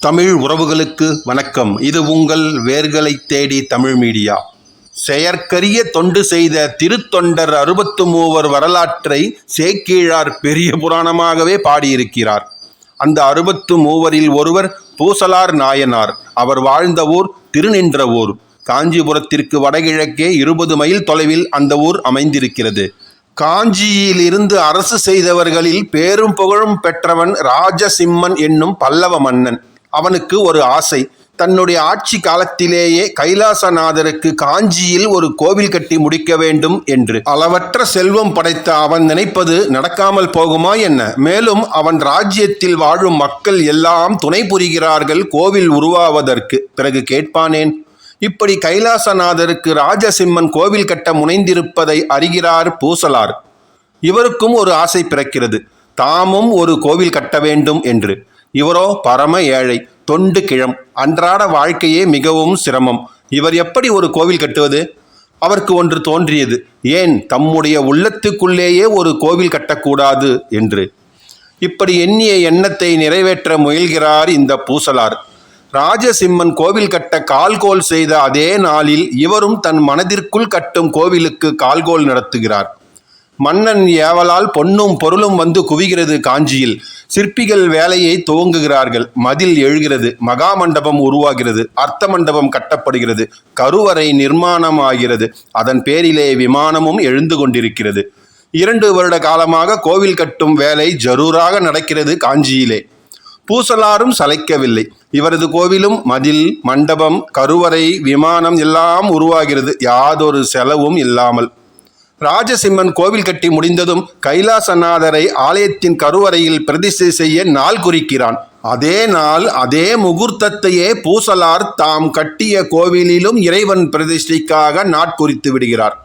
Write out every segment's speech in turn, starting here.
தமிழ் உறவுகளுக்கு வணக்கம். இது உங்கள் வேர்களை தேடி தமிழ் மீடியா. செயற்கரிய தொண்டு செய்த திருத்தொண்டர் அறுபத்து மூவர் வரலாற்றை சேக்கீழார் பெரிய புராணமாகவே பாடியிருக்கிறார். அந்த அறுபத்து மூவரில் ஒருவர் பூசலார் நாயனார். அவர் வாழ்ந்த ஊர் திருநின்ற ஊர். காஞ்சிபுரத்திற்கு வடகிழக்கே இருபது மைல் தொலைவில் அந்த ஊர் அமைந்திருக்கிறது. காஞ்சியிலிருந்து அரசு செய்தவர்களில் பேரும் புகழும் பெற்றவன் ராஜசிம்மன் என்னும் பல்லவ மன்னன். அவனுக்கு ஒரு ஆசை. தன்னுடைய ஆட்சி காலத்திலேயே கைலாசநாதருக்கு காஞ்சியில் ஒரு கோவில் கட்டி முடிக்க வேண்டும் என்று. அளவற்ற செல்வம் படைத்த அவன் நினைப்பது நடக்காமல் போகுமா என்ன? மேலும் அவன் ராஜ்யத்தில் வாழும் மக்கள் எல்லாம் துணை புரிகிறார்கள் கோவில் உருவாவதற்கு. பிறகு கேட்பானேன் இப்படி கைலாசநாதருக்கு ராஜசிம்மன் கோவில் கட்ட முனைந்திருப்பதை அறிகிறார் பூசலார். இவருக்கும் ஒரு ஆசை பிறக்கிறது. தாமும் ஒரு கோவில் கட்ட வேண்டும் என்று. இவரோ பரம ஏழை தொண்டு கிழம் அன்றாட வாழ்க்கையே மிகவும் சிரமம். இவர் எப்படி ஒரு கோவில் கட்டுவது? அவருக்கு ஒன்று தோன்றியது ஏன் தம்முடைய உள்ளத்துக்குள்ளேயே ஒரு கோவில் கட்டக்கூடாது என்று. இப்படி எண்ணிய எண்ணத்தை நிறைவேற்ற முயல்கிறார் இந்த பூசலார். ராஜசிம்மன் கோவில் கட்ட கால்கோல் செய்த அதே நாளில் இவரும் தன் மனதிற்குள் கட்டும் கோவிலுக்கு கால்கோல் நடத்துகிறார். மன்னன் ஏவலால் பொன்னும் பொருளும் வந்து குவிகிறது காஞ்சியில். சிற்பிகள் வேலையை துவங்குகிறார்கள். மதில் எழுகிறது. மகா மண்டபம் உருவாகிறது. அர்த்த மண்டபம் கட்டப்படுகிறது. கருவறை நிர்மாணமாகிறது. அதன் பேரிலே விமானமும் எழுந்து கொண்டிருக்கிறது. இரண்டு வருட காலமாக கோவில் கட்டும் வேலை ஜரூராக நடக்கிறது காஞ்சியிலே. பூசலாரும் சளைக்கவில்லை. இவரது கோவிலும் மதில் மண்டபம் கருவறை விமானம் எல்லாம் உருவாகிறது. யாதொரு செலவும் இல்லாமல். ராஜசிம்மன் கோவில் கட்டி முடிந்ததும் கைலாசநாதரை ஆலயத்தின் கருவறையில் பிரதிஷ்டை செய்ய நாள் குறிக்கிறான். அதே நாள் அதே முகூர்த்தத்தையே பூசலார் தாம் கட்டிய கோவிலிலும் இறைவன் பிரதிஷ்டைக்காக நாட்குறித்து விடுகிறார்.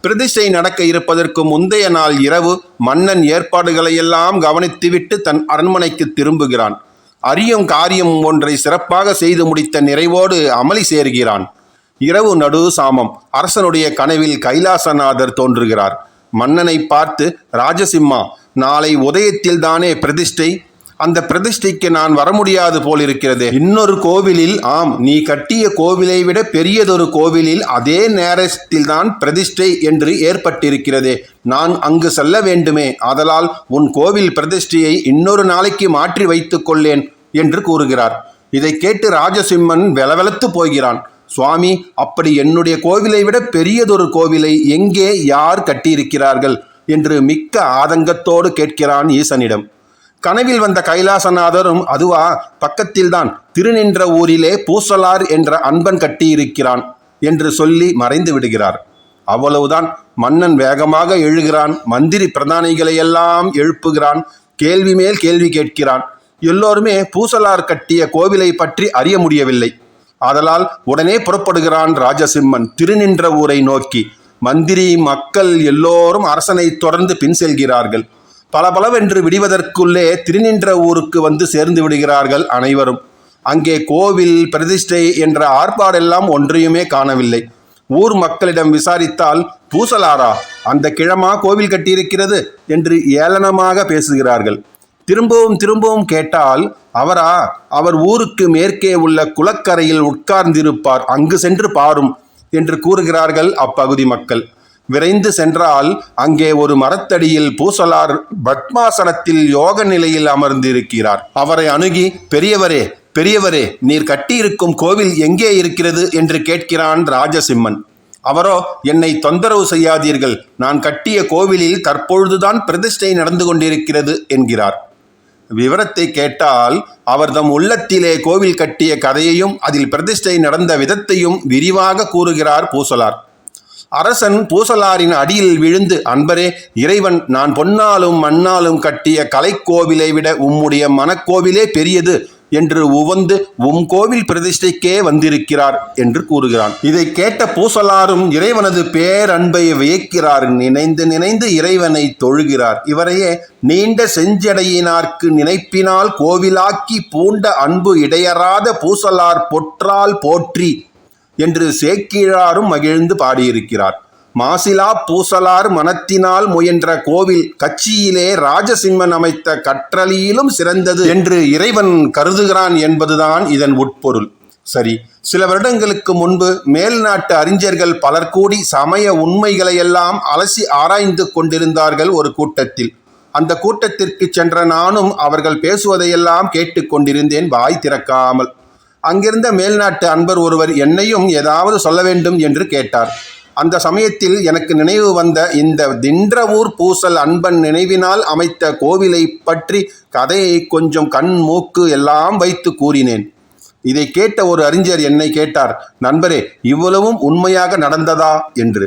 பிரதிஷ்டை நடக்க இருப்பதற்கு முந்தைய நாள் இரவு மன்னன் ஏற்பாடுகளையெல்லாம் கவனித்துவிட்டு தன் அரண்மனைக்கு திரும்புகிறான். அறியும் காரியம் ஒன்றை சிறப்பாக செய்து முடித்த நிறைவோடு அமளி சேர்கிறான். இரவு நடு சாமம். அரசனுடைய கனவில் கைலாசநாதர் தோன்றுகிறார். மன்னனை பார்த்து ராஜசிம்மா நாளை உதயத்தில் தானே பிரதிஷ்டை? அந்த பிரதிஷ்டைக்கு நான் வர முடியாது போல் இருக்கிறது இன்னொரு கோவிலில் ஆம் நீ கட்டிய கோவிலை விட பெரியதொரு கோவிலில் அதே நேரத்தில் தான் பிரதிஷ்டை என்று ஏற்பட்டிருக்கிறதே. நான் அங்கு செல்ல வேண்டுமே. ஆதலால் உன் கோவில் பிரதிஷ்டையை இன்னொரு நாளைக்கு மாற்றி வைத்துக்கொள்ளேன் என்று கூறுகிறார். இதை கேட்டு ராஜசிம்மன் வெலவெலத்து போகிறான். சுவாமி அப்படி என்னுடைய கோவிலை விட பெரியதொரு கோவிலை எங்கே யார் கட்டியிருக்கிறார்கள்? என்று மிக்க ஆதங்கத்தோடு கேட்கிறான் ஈசனிடம். கனவில் வந்த கைலாசநாதரும் அதுவா பக்கத்தில்தான் திருநின்ற ஊரிலே பூசலார் என்ற அன்பன் கட்டியிருக்கிறான் என்று சொல்லி மறைந்து விடுகிறார். அவ்வளவுதான் மன்னன் வேகமாக எழுகிறான் மந்திரி பிரதானிகளையெல்லாம் எழுப்புகிறான் கேள்வி மேல் கேள்வி கேட்கிறான். எல்லோருமே பூசலார் கட்டிய கோவிலை பற்றி அறிய முடியவில்லை. ஆதலால் உடனே புறப்படுகிறான் ராஜசிம்மன். திருநின்ற ஊரை நோக்கி. மந்திரி மக்கள் எல்லோரும் அரசனை தொடர்ந்து பின் செல்கிறார்கள். பளபளவென்று விடுவதற்குள்ளே திருநின்ற ஊருக்கு வந்து சேர்ந்து விடுகிறார்கள் அனைவரும். அங்கே கோவில் பிரதிஷ்டை என்ற ஆர்ப்பாடெல்லாம் ஒன்றையுமே காணவில்லை. ஊர் மக்களிடம் விசாரித்தால் பூசலாரா அந்த கிழமா கோவில் கட்டியிருக்கிறது? என்று ஏளனமாக பேசுகிறார்கள். திரும்பவும் திரும்பவும் கேட்டால் அவரா அவர் ஊருக்கு மேற்கே உள்ள குளக்கரையில் உட்கார்ந்திருப்பார் அங்கு சென்று பாரும் என்று கூறுகிறார்கள் அப்பகுதி மக்கள். விரைந்து சென்றால் அங்கே ஒரு மரத்தடியில் பூசலார் பத்மாசனத்தில் யோக நிலையில் அமர்ந்திருக்கிறார். அவரை அணுகி பெரியவரே பெரியவரே நீர் கட்டியிருக்கும் கோவில் எங்கே இருக்கிறது? என்று கேட்கிறான் ராஜசிம்மன். அவரோ என்னை தொந்தரவு செய்யாதீர்கள். நான் கட்டிய கோவிலில் தற்பொழுதுதான் பிரதிஷ்டை நடந்து கொண்டிருக்கிறது என்கிறார். விவரத்தை கேட்டால் அவர் தம் உள்ளத்திலே கோவில் கட்டிய கதையையும் அதில் பிரதிஷ்டை நடந்த விதத்தையும் விரிவாக கூறுகிறார் பூசலார். அரசன் பூசலாரின் அடியில் விழுந்து அன்பரே இறைவன் நான் பொன்னாலும் மண்ணாலும் கட்டிய கலைக்கோவிலை விட உம்முடைய மனக்கோவிலே பெரியது. என்று உவந்து உம் கோவில் பிரதிஷ்டைக்கே வந்திருக்கிறார் என்று கூறுகிறான். இதை கேட்ட பூசலாரும் இறைவனது பேரன்பை வியக்கிறார். நினைந்து நினைந்து இறைவனை தொழுகிறார். இவரையே நீண்ட செஞ்சடையினார்க்கு நினைப்பினால் கோவிலாக்கி பூண்ட அன்பு இடையறாத பூசலார் பொற்றால் போற்றி என்று சேக்கிழாரும் மகிழ்ந்து பாடியிருக்கிறார். மாசிலா பூசலார் மனத்தினால் முயன்ற கோவில் கட்சியிலே ராஜசிம்மன் அமைத்த கற்றலியிலும் சிறந்தது என்று இறைவன் கருதுகிறான் என்பதுதான் இதன் உட்பொருள். சரி சில வருடங்களுக்கு முன்பு மேல்நாட்டு அறிஞர்கள் பலர் கூடி சமய உண்மைகளையெல்லாம் அலசி ஆராய்ந்து கொண்டிருந்தார்கள் ஒரு கூட்டத்தில். அந்த கூட்டத்திற்கு சென்ற நானும் அவர்கள் பேசுவதையெல்லாம் கேட்டுக்கொண்டிருந்தேன் வாய் திறக்காமல். அங்கிருந்த மேல்நாட்டு அன்பர் ஒருவர் என்னையும் ஏதாவது சொல்ல வேண்டும் என்று கேட்டார். அந்த சமயத்தில் எனக்கு நினைவு வந்த இந்த தின்றவூர் பூசல் அன்பன் நினைவினால் அமைத்த கோவிலை பற்றி கதையை கொஞ்சம் கண் மூக்கு எல்லாம் வைத்து கூறினேன். இதை கேட்ட ஒரு அறிஞர் என்னை கேட்டார் நண்பரே இவ்வளவும் உண்மையாக நடந்ததா? என்று.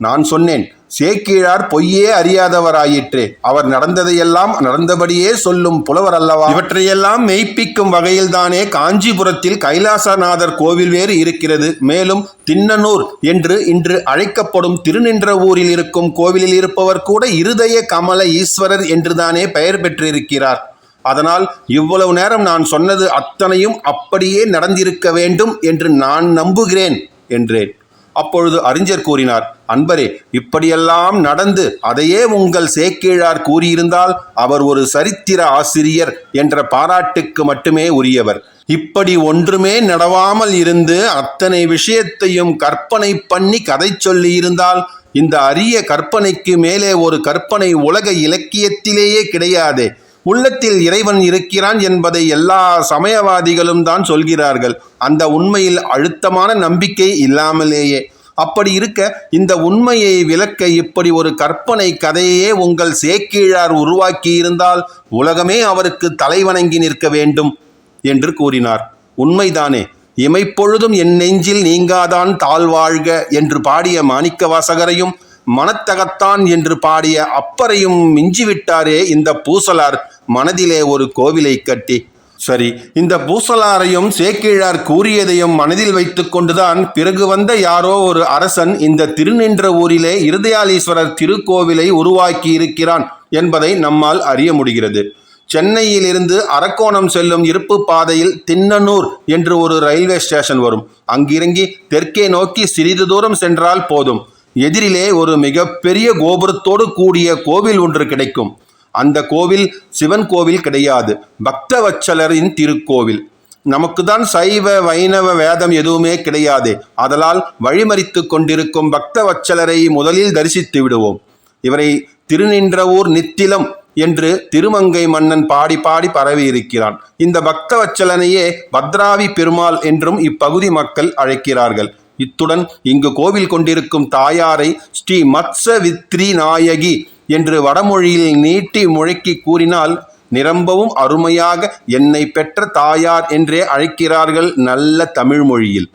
நான் சொன்னேன் சேக்கிழார் பொய்யே அறியாதவராயிற்றே. அவர் நடந்ததையெல்லாம் நடந்தபடியே சொல்லும் புலவர் அல்லவா இவற்றையெல்லாம் மெய்ப்பிக்கும் வகையில்தானே காஞ்சிபுரத்தில் கைலாசநாதர் கோவில் வேறு இருக்கிறது. மேலும் தின்னனூர் என்று இன்று அழைக்கப்படும் திருநின்றவூரில் இருக்கும் கோவிலில் இருப்பவர் கூட இருதய கமல ஈஸ்வரர் என்றுதானே பெயர் பெற்றிருக்கிறார். அதனால் இவ்வளவு நேரம் நான் சொன்னது அத்தனையும் அப்படியே நடந்திருக்க வேண்டும் என்று நான் நம்புகிறேன் என்றேன். அப்பொழுது அறிஞர் கூறினார் அன்பரே இப்படியெல்லாம் நடந்து அதையே உங்கள் சேக்கிழார் கூறியிருந்தால் அவர் ஒரு சரித்திர ஆசிரியர் என்ற பாராட்டுக்கு மட்டுமே உரியவர். இப்படி ஒன்றுமே நடவாமல் இருந்து அத்தனை விஷயத்தையும் கற்பனை பண்ணி கதை சொல்லியிருந்தால் இந்த அரிய கற்பனைக்கு மேலே ஒரு கற்பனை உலக இலக்கியத்திலேயே கிடையாதே. உள்ளத்தில் இறைவன் இருக்கிறான் என்பதை எல்லா சமயவாதிகளும் தான் சொல்கிறார்கள். அந்த உண்மையில் அழுத்தமான நம்பிக்கை இல்லாமலேயே. அப்படி இருக்க இந்த உண்மையை விளக்க இப்படி ஒரு கற்பனை கதையே உங்கள் சேக்கீழார் உருவாக்கியிருந்தால் உலகமே அவருக்கு தலைவணங்கி நிற்க வேண்டும் என்று கூறினார். உண்மைதானே இமைப்பொழுதும் என் நெஞ்சில் நீங்காதான் தாழ்வாழ்க என்று பாடிய மாணிக்க வாசகரையும் மனத்தகத்தான் என்று பாடிய அப்பரையும் மிஞ்சிவிட்டாரே இந்த பூசலார். மனதிலே ஒரு கோவிலை கட்டி. சரி இந்த பூசலாரையும் சேக்கிழார் கூறியதையும் மனதில் வைத்துக்கொண்டுதான் பிறகு வந்த யாரோ ஒரு அரசன் இந்த திருநின்ற ஊரிலே இருதயாலீஸ்வரர் திருக்கோவிலை உருவாக்கி இருக்கிறான் என்பதை நம்மால் அறிய முடிகிறது. சென்னையிலிருந்து அரக்கோணம் செல்லும் இருப்பு பாதையில் தின்னனூர் என்று ஒரு ரயில்வே ஸ்டேஷன் வரும். அங்கிறங்கி தெற்கே நோக்கி சிறிது தூரம் சென்றால் போதும். எதிரிலே ஒரு மிகப்பெரிய கோபுரத்தோடு கூடிய கோவில் ஒன்று கிடைக்கும். அந்த கோவில் சிவன் கோவில் கிடையாது. பக்தவச்சலரின் திருக்கோவில். நமக்கு தான் சைவ வைணவ வேதம் எதுவுமே கிடையாது. அதனால் வழிமறித்து கொண்டிருக்கும் பக்தவச்சலரை முதலில் தரிசித்து விடுவோம். இவரை திருநின்றவூர் நித்திலம் என்று திருமங்கை மன்னன் பாடி பாடி பரவி இருக்கிறான். இந்த பக்தவச்சலனையே பத்ராவி பெருமாள் என்றும் இப்பகுதி மக்கள் அழைக்கிறார்கள். இத்துடன் இங்கு கோவில் கொண்டிருக்கும் தாயாரை ஸ்ரீ மத்சவித்ரி நாயகி என்று வடமொழியில் நீட்டி முழக்கி கூறினால் நிரம்பவும் அருமையாக என்னை பெற்ற தாயார் என்றே அழைக்கிறார்கள் நல்ல தமிழ் மொழியில்.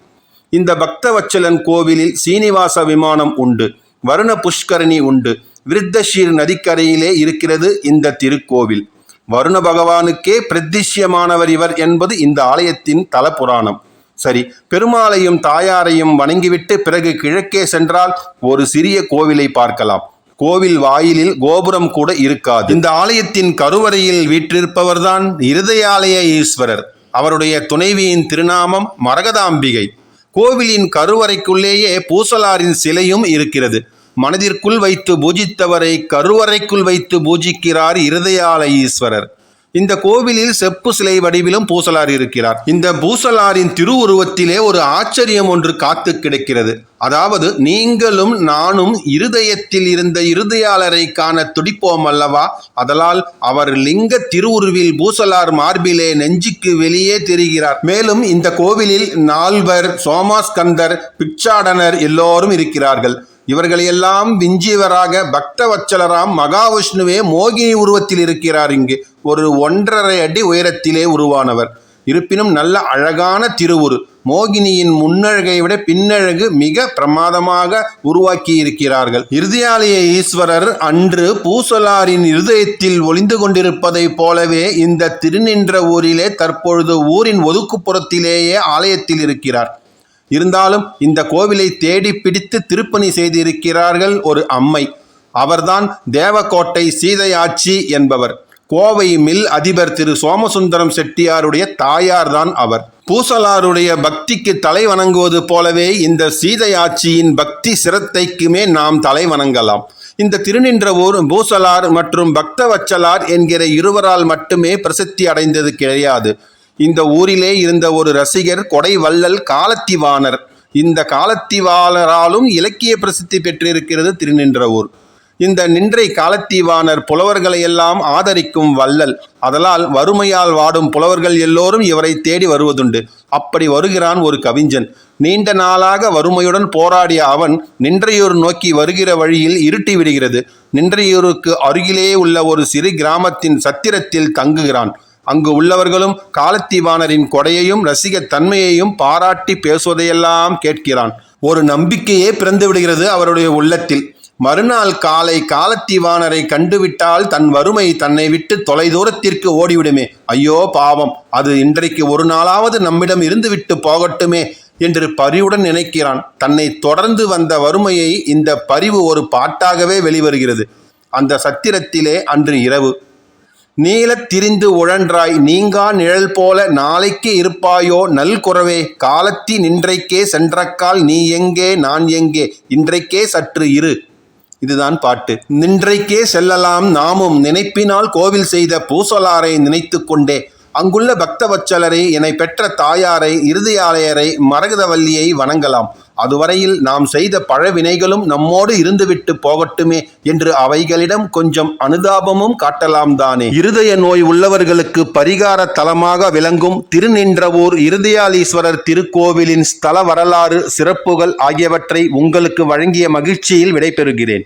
இந்த பக்தவச்சலன் கோவிலில் சீனிவாச விமானம் உண்டு வருண புஷ்கரணி உண்டு விருத்தஷீர் நதிக்கரையிலே இருக்கிறது இந்த திருக்கோவில். வருண பகவானுக்கே பிரதிஷ்யமானவர் இவர் என்பது இந்த ஆலயத்தின் தல புராணம் சரி பெருமாளையும் தாயாரையும் வணங்கிவிட்டு பிறகு கிழக்கே சென்றால் ஒரு சிறிய கோவிலை பார்க்கலாம். கோவில் வாயிலில் கோபுரம் கூட இருக்காது. இந்த ஆலயத்தின் கருவறையில் வீற்றிருப்பவர்தான் இருதயாலய ஈஸ்வரர். அவருடைய துணைவியின் திருநாமம் மரகதாம்பிகை. கோவிலின் கருவறைக்குள்ளேயே பூசலாரின் சிலையும் இருக்கிறது. மனதிற்குள் வைத்து பூஜித்தவரை கருவறைக்குள் வைத்து பூஜிக்கிறார் இருதயாலய ஈஸ்வரர். இந்த கோவிலில் செப்பு சிலை வடிவிலும் பூசலார் இருக்கிறார். இந்த பூசலாரின் திருவுருவத்திலே ஒரு ஆச்சரியம் ஒன்று காத்து கிடக்கிறது. அதாவது நீங்களும் நானும் இருதயத்தில் இருந்த இருதயாளரை காண துடிப்போம் அல்லவா? அதனால் அவர் லிங்க திருவுருவில் பூசலார் மார்பிலே நெஞ்சுக்கு வெளியே தெரிகிறார். மேலும் இந்த கோவிலில் நால்வர் சோமாஸ்கந்தர் பிச்சாடனர் எல்லோரும் இருக்கிறார்கள். இவர்களையெல்லாம் விஞ்சியவராக பக்தவச்சலராம் மகாவிஷ்ணுவே மோகினி உருவத்தில் இருக்கிறார் இங்கு. ஒரு ஒன்றரை அடி உயரத்திலே உருவானவர். இருப்பினும் நல்ல அழகான திருவுரு. மோகினியின் முன்னழகை விட பின்னழகு மிக பிரமாதமாக உருவாக்கி இருக்கிறார்கள். இருதயாலய ஈஸ்வரர் அன்று பூசலாரின் இருதயத்தில் ஒளிந்து கொண்டிருப்பதைப் போலவே இந்த திருநின்ற ஊரிலே தற்பொழுது ஊரின் ஒதுக்குப்புறத்திலேயே ஆலயத்தில் இருக்கிறார். இருந்தாலும் இந்த கோவிலை தேடி பிடித்து திருப்பணி செய்திருக்கிறார்கள் ஒரு அம்மை. அவர்தான் தேவக்கோட்டை சீதையாச்சி என்பவர். கோவை மில் அதிபர் திரு சோமசுந்தரம் செட்டியாருடைய தாயார்தான் அவர். பூசலாருடைய பக்திக்கு தலை வணங்குவது போலவே இந்த சீதையாட்சியின் பக்தி சிரத்தைக்குமே நாம் தலை வணங்கலாம். இந்த திருநின்றவூர் பூசலார் மற்றும் பக்தவச்சலார் என்கிற இருவரால் மட்டுமே பிரசித்தி அடைந்தது கிடையாது. இந்த ஊரிலே இருந்த ஒரு ரசிகர் கொடை வள்ளல் காலத்திவாணர். இந்த காலத்திவாளராலும் இலக்கிய பிரசித்தி பெற்றிருக்கிறது திருநின்றவூர். இந்த நின்றை காலத்தீவானர் புலவர்களையெல்லாம் ஆதரிக்கும் வள்ளல். அதனால் வறுமையால் வாடும் புலவர்கள் எல்லோரும் இவரை தேடி வருவதுண்டு. அப்படி வருகிறான் ஒரு கவிஞன். நீண்ட நாளாக வறுமையுடன் போராடிய அவன் நின்றையூர் நோக்கி வருகிற வழியில் இருட்டி விடுகிறது. நின்றையூருக்கு அருகிலே உள்ள ஒரு சிறு கிராமத்தின் சத்திரத்தில் தங்குகிறான். அங்கு உள்ளவர்களும் காலத்தீவானரின் கொடையையும் ரசிக தன்மையையும் பாராட்டி பேசுவதையெல்லாம் கேட்கிறான். ஒரு நம்பிக்கையே பிறந்து விடுகிறது அவருடைய உள்ளத்தில். மறுநாள் காலை காலத்தீவானரை கண்டுவிட்டால் தன் வறுமை தன்னை விட்டு தொலைதூரத்திற்கு ஓடிவிடுமே. ஐயோ பாவம் அது இன்றைக்கு ஒரு நாளாவது நம்மிடம் இருந்துவிட்டு போகட்டுமே என்று பரிவுடன் நினைக்கிறான். தன்னை தொடர்ந்து வந்த வறுமையை இந்த பரிவு ஒரு பாட்டாகவே வெளிவருகிறது. அந்த சத்திரத்திலே அன்று இரவு நீலத் திரிந்து உழன்றாய். நீங்கா நிழல் போல நாளைக்கு இருப்பாயோ? நல்குறவே காலத்தி நின்றைக்கே சென்றக்கால் நீ எங்கே நான் எங்கே? இன்றைக்கே சற்று இரு. இதுதான் பாட்டு. நின்றைக்கே செல்லலாம் நாமும் நினைப்பினால் கோவில் செய்த பூசலாரை நினைத்து கொண்டே. அங்குள்ள பக்தவச்சலரை என்னை பெற்ற தாயாரை இறுதியாலயரை மரகதவல்லியை வணங்கலாம். அதுவரையில் நாம் செய்த பழவினைகளும் நம்மோடு இருந்துவிட்டு போகட்டுமே என்று அவைகளிடம் கொஞ்சம் அனுதாபமும் காட்டலாம் தானே. இருதய நோய் உள்ளவர்களுக்கு பரிகார தலமாக விளங்கும் திருநின்றவூர் இருதயாலீஸ்வரர் திருக்கோவிலின் ஸ்தல வரலாறு சிறப்புகள் ஆகியவற்றை உங்களுக்கு வழங்கிய மகிழ்ச்சியில் விடைபெறுகிறேன்.